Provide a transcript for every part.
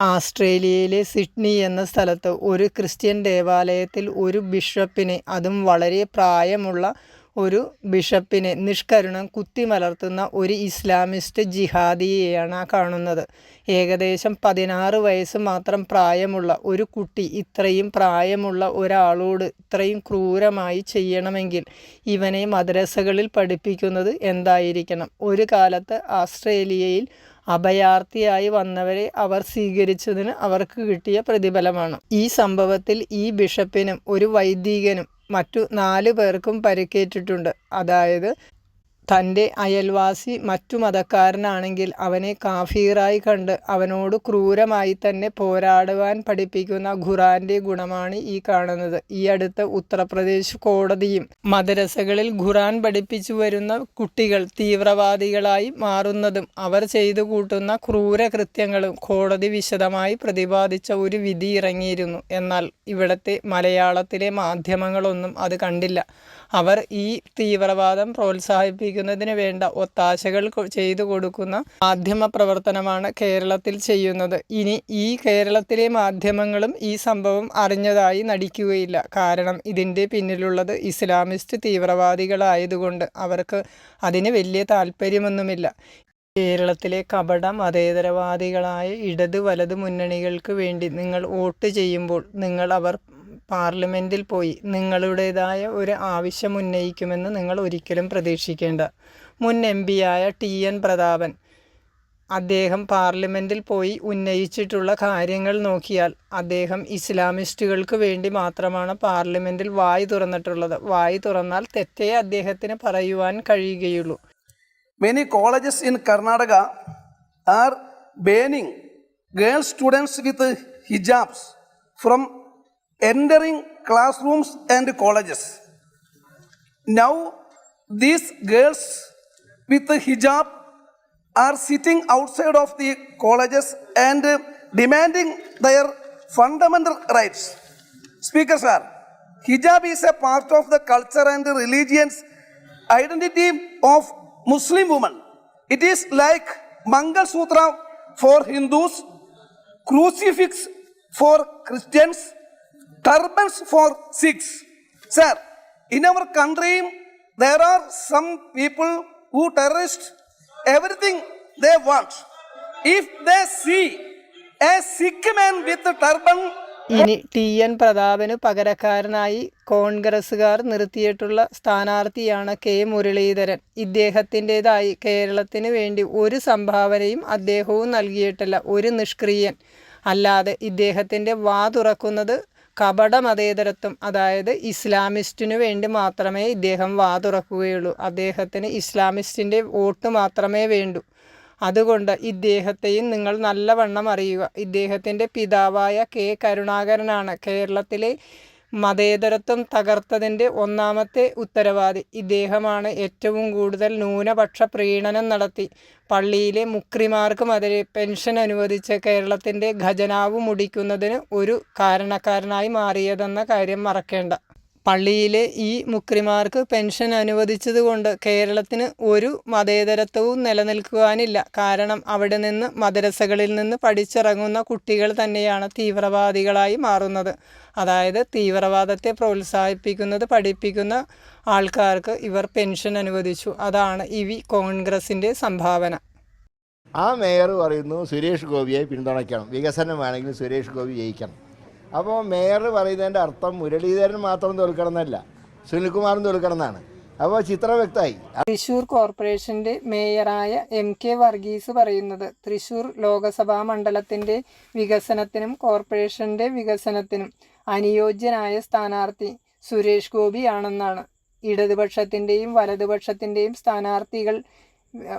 ആസ്ട്രേലിയയിലെ Sydney എന്ന സ്ഥലത്ത് ഒരു ക്രിസ്ത്യൻ ദേവാലയത്തിൽ ഒരു ബിഷപ്പിനെ അതും വളരെ പ്രായമുള്ള ഒരു ബിഷപ്പിനെ നിഷ്കരുണം കുത്തിമലർത്തുന്ന ഒരു ഇസ്ലാമിസ്റ്റ് ജിഹാദിയെയാണ് കാണുന്നത്. ഏകദേശം പതിനാറ് വയസ്സ് മാത്രം പ്രായമുള്ള ഒരു കുട്ടി ഇത്രയും പ്രായമുള്ള ഒരാളോട് ഇത്രയും ക്രൂരമായി ചെയ്യണമെങ്കിൽ ഇവനെ മദ്രസകളിൽ പഠിപ്പിക്കുന്നത് എന്തായിരിക്കണം? ഒരു കാലത്ത് ആസ്ട്രേലിയയിൽ അഭയാർത്ഥിയായി വന്നവരെ അവർ സ്വീകരിച്ചതിന് അവർക്ക് കിട്ടിയ പ്രതിഫലമാണ്. ഈ സംഭവത്തിൽ ഈ ബിഷപ്പിനും ഒരു വൈദികനും മറ്റു നാല് പേർക്കും പരിക്കേറ്റിട്ടുണ്ട്. അതായത് തന്റെ അയൽവാസി മറ്റു മതക്കാരനാണെങ്കിൽ അവനെ കാഫീറായി കണ്ട് അവനോട് ക്രൂരമായി തന്നെ പോരാടുവാൻ പഠിപ്പിക്കുന്ന ഖുറാന്റെ ഗുണമാണ് ഈ കാണുന്നത്. ഈ അടുത്ത ഉത്തർപ്രദേശ് കോടതിയും മദ്രസകളിൽ ഖുറാൻ പഠിപ്പിച്ചു വരുന്ന കുട്ടികൾ തീവ്രവാദികളായി മാറുന്നതും അവർ ചെയ്തു കൂട്ടുന്ന ക്രൂര കൃത്യങ്ങളും കോടതി വിശദമായി പ്രതിപാദിച്ച ഒരു വിധി ഇറങ്ങിയിരുന്നു. എന്നാൽ ഇവിടുത്തെ മലയാളത്തിലെ മാധ്യമങ്ങളൊന്നും അത് കണ്ടില്ല. അവർ ഈ തീവ്രവാദം പ്രോത്സാഹിപ്പിക്കുന്നതിന് വേണ്ട ഒത്താശകൾ ചെയ്തു കൊടുക്കുന്ന മാധ്യമ പ്രവർത്തനമാണ് കേരളത്തിൽ ചെയ്യുന്നത്. ഇനി ഈ കേരളത്തിലെ മാധ്യമങ്ങളും ഈ സംഭവം അറിഞ്ഞതായി നടിക്കുകയില്ല. കാരണം ഇതിന്റെ പിന്നിലുള്ളത് ഇസ്ലാമിസ്റ്റ് തീവ്രവാദികളായതുകൊണ്ട് അവർക്ക് അതിന് വലിയ താല്പര്യമൊന്നുമില്ല. കേരളത്തിലെ കപട മതേതരവാദികളായ ഇടത് വലത് മുന്നണികൾക്ക് വേണ്ടി നിങ്ങൾ വോട്ട് ചെയ്യുമ്പോൾ നിങ്ങൾ അവർ പാർലമെന്റിൽ പോയി നിങ്ങളുടേതായ ഒരു ആവശ്യം ഉന്നയിക്കുമെന്ന് നിങ്ങൾ ഒരിക്കലും പ്രതീക്ഷിക്കേണ്ട. മുൻ എം ആയ ടി. എൻ. പ്രതാപൻ അദ്ദേഹം പാർലമെന്റിൽ പോയി ഉന്നയിച്ചിട്ടുള്ള കാര്യങ്ങൾ നോക്കിയാൽ അദ്ദേഹം ഇസ്ലാമിസ്റ്റുകൾക്ക് വേണ്ടി മാത്രമാണ് പാർലമെന്റിൽ വായി തുറന്നിട്ടുള്ളത്. വായി തുറന്നാൽ തെറ്റേ അദ്ദേഹത്തിന് പറയുവാൻ കഴിയുകയുള്ളൂ. Many colleges in Karnataka are banning girls students with hijabs from entering classrooms and colleges. Now, these girls with hijab are sitting outside of the colleges and demanding their fundamental rights. Speaker sir, hijab is a part of the culture and religious identity of Muslim women. It is like Mangal Sutra for Hindus, crucifix for Christians, turbans for Sikhs Sir, in our country, there are some people who terrorist everything they want. If they see a sick with a turban ഇനി T N പ്രതാപന് പകരക്കാരനായി കോൺഗ്രസ്സുകാർ നിർത്തിയിട്ടുള്ള സ്ഥാനാർത്ഥിയാണ് K Muraleedharan. ഇദ്ദേഹത്തിന്റെതായി കേരളത്തിന് വേണ്ടി ഒരു സംഭാവനയും അദ്ദേഹവും നൽകിയിട്ടില്ല. ഒരു നിഷ്ക്രിയൻ. അല്ലാതെ ഇദ്ദേഹത്തിന്റെ വാ തുറക്കുന്നത് കപട മതേതരത്വം അതായത് ഇസ്ലാമിസ്റ്റിനു വേണ്ടി മാത്രമേ ഇദ്ദേഹം വാതുറക്കുകയുള്ളൂ അദ്ദേഹത്തിന് ഇസ്ലാമിസ്റ്റിന്റെ വോട്ട് മാത്രമേ വേണ്ടൂ. അതുകൊണ്ട് ഇദ്ദേഹത്തെയും നിങ്ങൾ നല്ലവണ്ണം അറിയുക. ഇദ്ദേഹത്തിന്റെ പിതാവായ കെ കരുണാകരനാണ് കേരളത്തിലെ മതേതരത്വം തകർത്തതിന്റെ ഒന്നാമത്തെ ഉത്തരവാദി. ഇദ്ദേഹമാണ് ഏറ്റവും കൂടുതൽ ന്യൂനപക്ഷ പ്രീണനം നടത്തി. പള്ളിയിലെ മുക്രിമാർക്ക് മതിരെ പെൻഷൻ അനുവദിച്ച് കേരളത്തിന്റെ ഖജനാവ് മുടിക്കുന്നതിന് ഒരു കാരണക്കാരനായി മാറിയതെന്ന കാര്യം മറക്കേണ്ട. പള്ളിയിലെ ഈ മുക്രിമാർക്ക് പെൻഷൻ അനുവദിച്ചത് കൊണ്ട് കേരളത്തിന് ഒരു മതേതരത്വവും നിലനിൽക്കുവാനില്ല. കാരണം അവിടെ നിന്ന് മദ്രസകളിൽ നിന്ന് പഠിച്ചിറങ്ങുന്ന കുട്ടികൾ തന്നെയാണ് തീവ്രവാദികളായി മാറുന്നത്. അതായത് തീവ്രവാദത്തെ പ്രോത്സാഹിപ്പിക്കുന്നത് പഠിപ്പിക്കുന്ന ആൾക്കാർക്ക് ഇവർ പെൻഷൻ അനുവദിച്ചു. അതാണ് ഇവി കോൺഗ്രസിന്റെ സംഭാവന. ആ മേയർ പറയുന്നു സുരേഷ് ഗോപിയെ പിന്തുണയ്ക്കണം. വികസനം വേണമെങ്കിൽ സുരേഷ് ഗോപി ജയിക്കണം. അപ്പോൾ മേയർ പറയുന്നതിന്റെ അർത്ഥം മുരളീധരൻ മാത്രം തോൽക്കണം എന്നല്ല സുനിൽകുമാറും തോൽക്കണം അപ്പോൾ ചിത്രം വ്യക്തമായി. തൃശൂർ കോർപ്പറേഷന്റെ മേയറായ എം കെ വർഗീസ് പറയുന്നത് തൃശൂർ ലോകസഭാ മണ്ഡലത്തിന്റെ വികസനത്തിനും കോർപ്പറേഷന്റെ വികസനത്തിനും അനുയോജ്യനായ സ്ഥാനാർത്ഥി സുരേഷ് ഗോപിയാണെന്നാണ്. ഇടതുപക്ഷത്തിന്റെയും വലതുപക്ഷത്തിന്റെയും സ്ഥാനാർത്ഥികൾ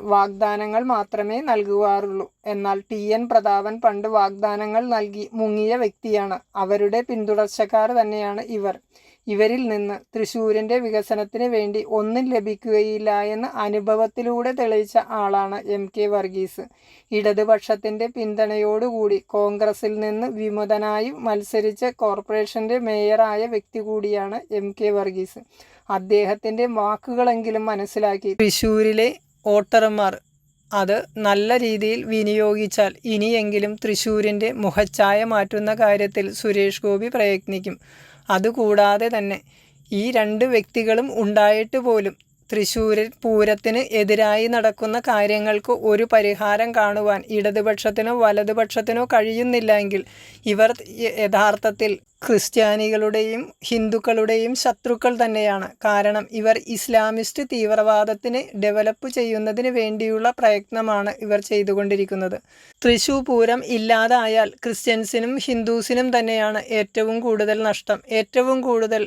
വാഗ്ദാനങ്ങൾ മാത്രമേ നൽകുവാറുള്ളൂ. എന്നാൽ ടി. എൻ. പ്രതാപൻ പണ്ട് വാഗ്ദാനങ്ങൾ നൽകി മുങ്ങിയ വ്യക്തിയാണ്. അവരുടെ പിന്തുടർച്ചക്കാർ തന്നെയാണ് ഇവർ. ഇവരിൽ നിന്ന് തൃശൂരിന്റെ വികസനത്തിന് വേണ്ടി ഒന്നും ലഭിക്കുകയില്ല എന്ന് അനുഭവത്തിലൂടെ തെളിയിച്ച ആളാണ് എം. കെ. വർഗീസ്. ഇടതുപക്ഷത്തിന്റെ പിന്തുണയോടുകൂടി കോൺഗ്രസിൽ നിന്ന് വിമതനായി മത്സരിച്ച കോർപ്പറേഷന്റെ മേയറായ വ്യക്തി കൂടിയാണ് എം. കെ. വർഗീസ്. അദ്ദേഹത്തിന്റെ വാക്കുകളെങ്കിലും മനസ്സിലാക്കി. തൃശ്ശൂരിലെ വോട്ടർമാർ അത് നല്ല രീതിയിൽ വിനിയോഗിച്ചാൽ ഇനിയെങ്കിലും തൃശ്ശൂരിന്റെ മുഖച്ഛായ മാറ്റുന്ന കാര്യത്തിൽ സുരേഷ് ഗോപി പ്രയത്നിക്കും. അതുകൂടാതെ തന്നെ ഈ രണ്ട് വ്യക്തികളും ഉണ്ടായിട്ട് പോലും തൃശ്ശൂരിൽ പൂരത്തിന് എതിരായി നടക്കുന്ന കാര്യങ്ങൾക്ക് ഒരു പരിഹാരം കാണുവാൻ ഇടതുപക്ഷത്തിനോ വലതുപക്ഷത്തിനോ കഴിയുന്നില്ലെങ്കിൽ ഇവർ യഥാർത്ഥത്തിൽ ക്രിസ്ത്യാനികളുടെയും ഹിന്ദുക്കളുടെയും ശത്രുക്കൾ തന്നെയാണ്. കാരണം ഇവർ ഇസ്ലാമിസ്റ്റ് തീവ്രവാദത്തിന് ഡെവലപ്പ് ചെയ്യുന്നതിന് വേണ്ടിയുള്ള പ്രയത്നമാണ് ഇവർ ചെയ്തുകൊണ്ടിരിക്കുന്നത്. തൃശൂർ പൂരം ഇല്ലാതായാൽ ക്രിസ്ത്യൻസിനും ഹിന്ദുസിനും തന്നെയാണ് ഏറ്റവും കൂടുതൽ നഷ്ടം. ഏറ്റവും കൂടുതൽ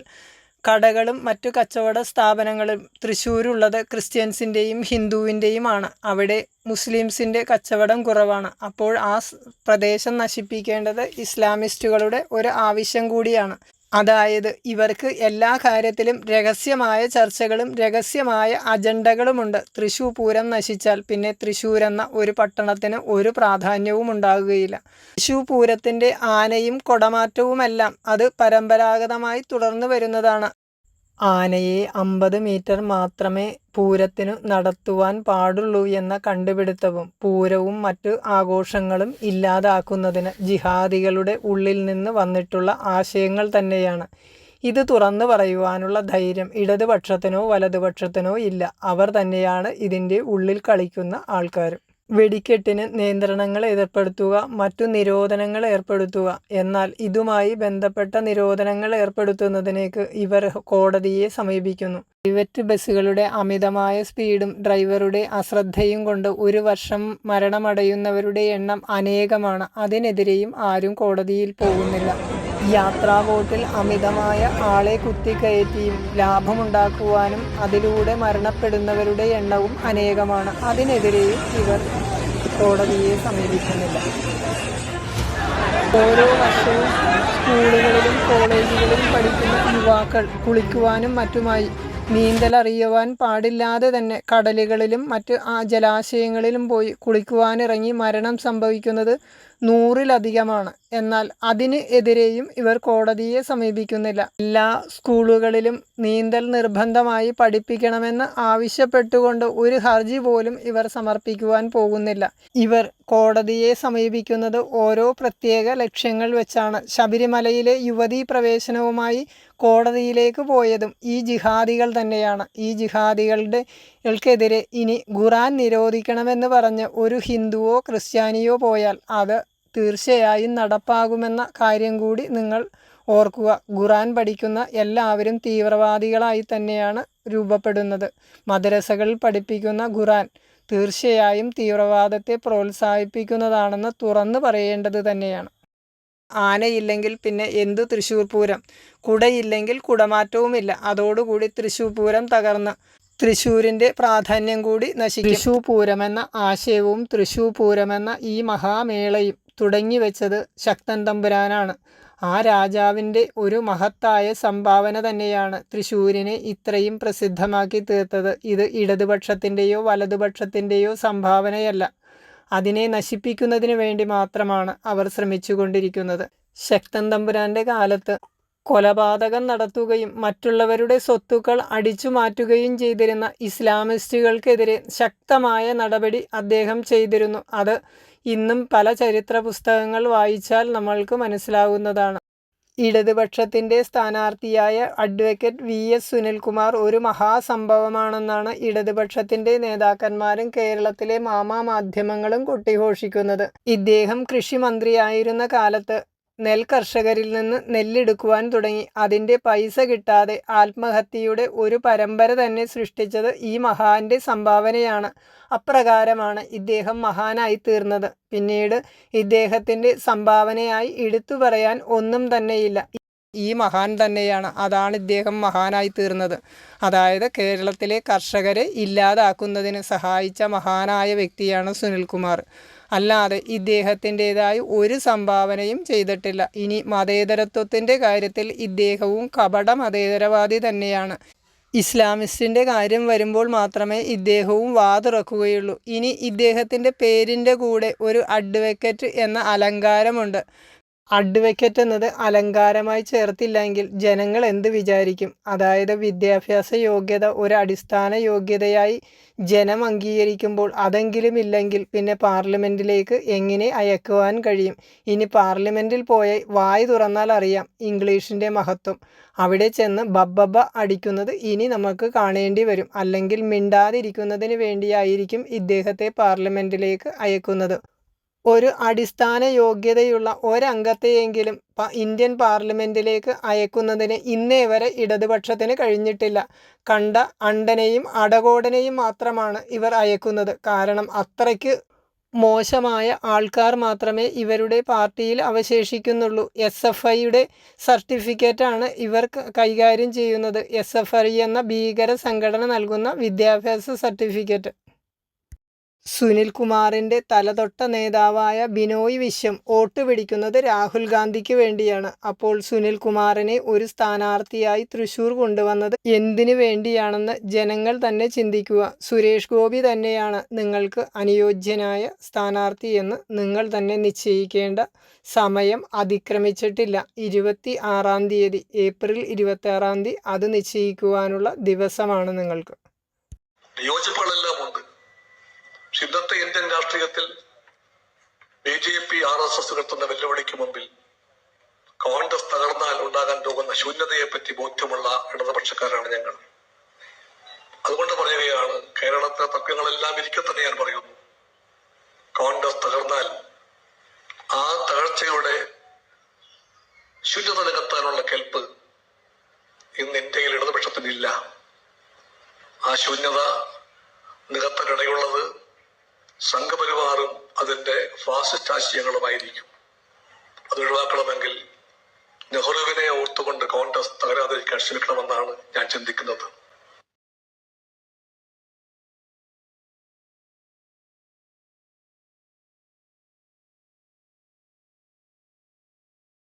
കടകളും മറ്റു കച്ചവട സ്ഥാപനങ്ങളും തൃശ്ശൂരുള്ളത് ക്രിസ്ത്യൻസിന്റെയും ഹിന്ദുവിന്റെയുമാണ്. അവിടെ മുസ്ലിംസിന്റെ കച്ചവടം കുറവാണ്. അപ്പോൾ ആ പ്രദേശം നശിപ്പിക്കേണ്ടത് ഇസ്ലാമിസ്റ്റുകളുടെ ഒരു ആവശ്യം കൂടിയാണ്. അതായത് ഇവർക്ക് എല്ലാ കാര്യത്തിലും രഹസ്യമായ ചർച്ചകളും രഹസ്യമായ അജണ്ടകളുമുണ്ട്. തൃശ്ശൂർ പൂരം നശിച്ചാൽ പിന്നെ തൃശ്ശൂർ എന്ന ഒരു പട്ടണത്തിന് ഒരു പ്രാധാന്യവും ഉണ്ടാകുകയില്ല. തൃശ്ശൂർ പൂരത്തിന്റെ ആനയും കൊടമാറ്റവുമെല്ലാം അത് പരമ്പരാഗതമായി തുടർന്നു വരുന്നതാണ്. ആനയെ അമ്പത് മീറ്റർ മാത്രമേ പൂരത്തിനു നടത്തുവാൻ പാടുള്ളൂ എന്ന കണ്ടുപിടുത്തവും പൂരവും മറ്റു ആഘോഷങ്ങളും ഇല്ലാതാക്കുന്നതിന് ജിഹാദികളുടെ ഉള്ളിൽ നിന്ന് വന്നിട്ടുള്ള ആശയങ്ങൾ തന്നെയാണ്. ഇത് തുറന്നു പറയുവാനുള്ള ധൈര്യം ഇടതുപക്ഷത്തിനോ വലതുപക്ഷത്തിനോ ഇല്ല. അവർ തന്നെയാണ് ഇതിന്റെ ഉള്ളിൽ കളിക്കുന്ന ആൾക്കാരും. വെടിക്കെട്ടിന് നിയന്ത്രണങ്ങൾ ഏർപ്പെടുത്തുക മറ്റു നിരോധനങ്ങൾ ഏർപ്പെടുത്തുക. എന്നാൽ ഇതുമായി ബന്ധപ്പെട്ട നിരോധനങ്ങൾ ഏർപ്പെടുത്തുന്നതിനേക്ക് ഇവർ കോടതിയെ സമീപിക്കുന്നു. പ്രൈവറ്റ് ബസ്സുകളുടെ അമിതമായ സ്പീഡും ഡ്രൈവറുടെ അശ്രദ്ധയും കൊണ്ട് ഒരു വർഷം മരണമടയുന്നവരുടെ എണ്ണം അനേകമാണ്. അതിനെതിരെയും ആരും കോടതിയിൽ പോകുന്നില്ല. യാത്രാ ബോട്ടിൽ അമിതമായ ആളെ കുത്തിക്കയറ്റിയും ലാഭമുണ്ടാക്കുവാനും അതിലൂടെ മരണപ്പെടുന്നവരുടെ എണ്ണവും അനേകമാണ്. അതിനെതിരെയും ഇവർ കോടതിയെ സമീപിക്കുന്നില്ല. ഓരോ വർഷവും സ്കൂളുകളിലും കോളേജുകളിലും പഠിക്കുന്ന യുവാക്കൾ കുളിക്കുവാനും മറ്റുമായി നീന്തലറിയുവാൻ പാടില്ലാതെ തന്നെ കടലുകളിലും മറ്റ് ആ ജലാശയങ്ങളിലും പോയി കുളിക്കുവാനിറങ്ങി മരണം സംഭവിക്കുന്നത് നൂറിലധികമാണ്. എന്നാൽ അതിന് എതിരെയും ഇവർ കോടതിയെ സമീപിക്കുന്നില്ല. എല്ലാ സ്കൂളുകളിലും നീന്തൽ നിർബന്ധമായി പഠിപ്പിക്കണമെന്ന് ആവശ്യപ്പെട്ടുകൊണ്ട് ഒരു ഹർജി പോലും ഇവർ സമർപ്പിക്കുവാൻ പോകുന്നില്ല. ഇവർ കോടതിയെ സമീപിക്കുന്നത് ഓരോ പ്രത്യേക ലക്ഷ്യങ്ങൾ വെച്ചാണ്. ശബരിമലയിലെ യുവതീ പ്രവേശനവുമായി കോടതിയിലേക്ക് പോയതും ഈ ജിഹാദികൾ തന്നെയാണ്. ഈ ജിഹാദികളുടെ ൾക്കെതിരെ ഇനി ഖുറാൻ നിരോധിക്കണമെന്ന് പറഞ്ഞ് ഒരു ഹിന്ദുവോ ക്രിസ്ത്യാനിയോ പോയാൽ അത് തീർച്ചയായും നടപ്പാകുമെന്ന കാര്യം കൂടി നിങ്ങൾ ഓർക്കുക. ഖുറാൻ പഠിക്കുന്ന എല്ലാവരും തീവ്രവാദികളായി തന്നെയാണ് രൂപപ്പെടുന്നത്. മദ്രസകളിൽ പഠിപ്പിക്കുന്ന ഖുറാൻ തീർച്ചയായും തീവ്രവാദത്തെ പ്രോത്സാഹിപ്പിക്കുന്നതാണെന്ന് തുറന്നു പറയേണ്ടത് തന്നെയാണ്. ആനയില്ലെങ്കിൽ പിന്നെ എന്തു തൃശ്ശൂർ പൂരം? കുടയില്ലെങ്കിൽ കുടമാറ്റവുമില്ല. അതോടുകൂടി തൃശ്ശൂർ പൂരം തകർന്ന് തൃശ്ശൂരിന്റെ പ്രാധാന്യം കൂടി നശിക്കും. തൃശ്ശൂർ പൂരമെന്ന ആശയവും തൃശ്ശൂർ പൂരമെന്ന ഈ മഹാമേളയും തുടങ്ങി വെച്ചത് ശക്തൻ തമ്പുരാനാണ്. ആ രാജാവിന്റെ ഒരു മഹത്തായ സംഭാവന തന്നെയാണ് തൃശ്ശൂരിനെ ഇത്രയും പ്രസിദ്ധമാക്കി തീർത്തത്. ഇത് ഇടതുപക്ഷത്തിന്റെയോ വലതുപക്ഷത്തിന്റെയോ സംഭാവനയല്ല. അതിനെ നശിപ്പിക്കുന്നതിന് വേണ്ടി മാത്രമാണ് അവർ ശ്രമിച്ചുകൊണ്ടിരിക്കുന്നത്. ശക്തൻ തമ്പുരാന്റെ കാലത്ത് കൊലപാതകം നടത്തുകയും മറ്റുള്ളവരുടെ സ്വത്തുക്കൾ അടിച്ചു മാറ്റുകയും ചെയ്തിരുന്ന ഇസ്ലാമിസ്റ്റുകൾക്കെതിരെ ശക്തമായ നടപടി അദ്ദേഹം ചെയ്തിരുന്നു. അത് ഇന്നും പല ചരിത്ര പുസ്തകങ്ങൾ വായിച്ചാൽ നമ്മൾക്ക് മനസ്സിലാകുന്നതാണ് ഇടതുപക്ഷത്തിന്റെ സ്ഥാനാർത്ഥിയായ അഡ്വക്കേറ്റ് വി. എസ്. സുനിൽകുമാർ ഒരു മഹാസംഭവമാണെന്നാണ് ഇടതുപക്ഷത്തിന്റെ നേതാക്കന്മാരും കേരളത്തിലെ മാമാ മാധ്യമങ്ങളും കൊട്ടിഘോഷിക്കുന്നത്. ഇദ്ദേഹം കൃഷി മന്ത്രിയായിരുന്ന കാലത്ത് നെൽ കർഷകരിൽ നിന്ന് നെല്ലെടുക്കുവാൻ തുടങ്ങി. അതിന്റെ പൈസ കിട്ടാതെ ആത്മഹത്യയുടെ ഒരു പരമ്പര തന്നെ സൃഷ്ടിച്ചത് ഈ മഹാന്റെ സംഭാവനയാണ്. അപ്രകാരമാണ് ഇദ്ദേഹം മഹാനായി തീർന്നത്. പിന്നീട് ഇദ്ദേഹത്തിന്റെ സംഭാവനയായി എടുത്തു പറയാൻ ഒന്നും തന്നെയില്ല. ഈ മഹാൻ തന്നെയാണ്. അതാണ് ഇദ്ദേഹം മഹാനായി തീർന്നത്. അതായത് കേരളത്തിലെ കർഷകരെ ഇല്ലാതാക്കുന്നതിന് സഹായിച്ച മഹാനായ വ്യക്തിയാണ് സുനിൽകുമാർ. അല്ലാതെ ഇദ്ദേഹത്തിന്റെതായി ഒരു സംഭാവനയും ചെയ്തിട്ടില്ല. ഇനി മതേതരത്വത്തിന്റെ കാര്യത്തിൽ ഇദ്ദേഹവും കപട മതേതരവാദി തന്നെയാണ്. ഇസ്ലാമിസ്റ്റിന്റെ കാര്യം വരുമ്പോൾ മാത്രമേ ഇദ്ദേഹവും വാതുറക്കുകയുള്ളൂ ഇനി ഇദ്ദേഹത്തിന്റെ പേരിന്റെ കൂടെ ഒരു അഡ്വക്കറ്റ് എന്ന അലങ്കാരമുണ്ട്. അഡ്വക്കേറ്റ് എന്നത് അലങ്കാരമായി ചേർത്തില്ലെങ്കിൽ ജനങ്ങൾ എന്ത് വിചാരിക്കും? അതായത് വിദ്യാഭ്യാസ യോഗ്യത ഒരു അടിസ്ഥാന യോഗ്യതയായി ജനം അംഗീകരിക്കുമ്പോൾ അതെങ്കിലും ഇല്ലെങ്കിൽ പിന്നെ പാർലമെന്റിലേക്ക് എങ്ങനെ അയക്കുവാൻ കഴിയും? ഇനി പാർലമെന്റിൽ പോയി വായ് തുറന്നാൽ അറിയാം ഇംഗ്ലീഷിന്റെ മഹത്വം. അവിടെ ചെന്ന് ബബ്ബബ അടിക്കുന്നത് ഇനി നമുക്ക് കാണേണ്ടി വരും. അല്ലെങ്കിൽ മിണ്ടാതിരിക്കുന്നതിന് വേണ്ടിയായിരിക്കും ഇദ്ദേഹത്തെ പാർലമെന്റിലേക്ക് അയക്കുന്നത്. ഒരു അടിസ്ഥാന യോഗ്യതയുള്ള ഒരംഗത്തെയെങ്കിലും ഇന്ത്യൻ പാർലമെന്റിലേക്ക് അയക്കുന്നതിന് ഇന്നേ വരെ ഇടതുപക്ഷത്തിന് കഴിഞ്ഞിട്ടില്ല. കണ്ട അണ്ടനെയും അടകോടനെയും മാത്രമാണ് ഇവർ അയക്കുന്നത്. കാരണം അത്രയ്ക്ക് മോശമായ ആൾക്കാർ മാത്രമേ ഇവരുടെ പാർട്ടിയിൽ അവശേഷിക്കുന്നുള്ളൂ. എസ് എഫ് ഐയുടെ സർട്ടിഫിക്കറ്റാണ് ഇവർ കൈകാര്യം ചെയ്യുന്നത്. എസ് എഫ് ഐ എന്ന ഭീകര സംഘടന നൽകുന്ന വിദ്യാഭ്യാസ സർട്ടിഫിക്കറ്റ്. സുനിൽ കുമാറിന്റെ തലതൊട്ട നേതാവായ ബിനോയ് വിശ്വം വോട്ട് പിടിക്കുന്നത് രാഹുൽ ഗാന്ധിക്ക് വേണ്ടിയാണ്. അപ്പോൾ സുനിൽകുമാറിനെ ഒരു സ്ഥാനാർത്ഥിയായി തൃശൂർ കൊണ്ടുവന്നത് എന്തിനു വേണ്ടിയാണെന്ന് ജനങ്ങൾ തന്നെ ചിന്തിക്കുക. സുരേഷ് ഗോപി തന്നെയാണ് നിങ്ങൾക്ക് അനുയോജ്യനായ സ്ഥാനാർത്ഥി എന്ന് നിങ്ങൾ തന്നെ നിശ്ചയിക്കേണ്ട സമയം അതിക്രമിച്ചിട്ടില്ല. ഇരുപത്തി ആറാം തീയതി ഏപ്രിൽ ഇരുപത്തി ആറാം തീയതി അത് നിശ്ചയിക്കുവാനുള്ള ദിവസമാണ് നിങ്ങൾക്ക്. യോജിപ്പുകളെല്ലാം ഉണ്ട്. പക്ഷെ ഇന്നത്തെ ഇന്ത്യൻ രാഷ്ട്രീയത്തിൽ B J P R S S ഉയർത്തുന്ന വെല്ലുവിളിക്ക് മുമ്പിൽ കോൺഗ്രസ് തകർന്നാൽ ഉണ്ടാകാൻ പോകുന്ന ശൂന്യതയെ പറ്റി ബോധ്യമുള്ള ഇടതുപക്ഷക്കാരാണ് ഞങ്ങൾ. അതുകൊണ്ട് പറയുകയാണ് കേരളത്തിലെ തർക്കങ്ങളെല്ലാം ഇരിക്കെ തന്നെ ഞാൻ പറയുന്നു. കോൺഗ്രസ് തകർന്നാൽ ആ തകർച്ചയുടെ ശൂന്യത നികത്താനുള്ള കെൽപ്പ് ഇന്ന് ഇന്ത്യയിൽ ഇടതുപക്ഷത്തിനില്ല. ആ ശൂന്യത നികത്താനിടയുള്ളത് സംഘപരിവാറും അതിന്റെ ഫാസിസ്റ്റ് ആശയങ്ങളുമായിരിക്കും. അത് ഒഴിവാക്കണമെങ്കിൽ നെഹ്റുവിനെ ഓർത്തുകൊണ്ട് കോൺഗ്രസ് തകരാതിരിക്കാൻ ശ്രമിക്കണമെന്നാണ് ഞാൻ ചിന്തിക്കുന്നത്.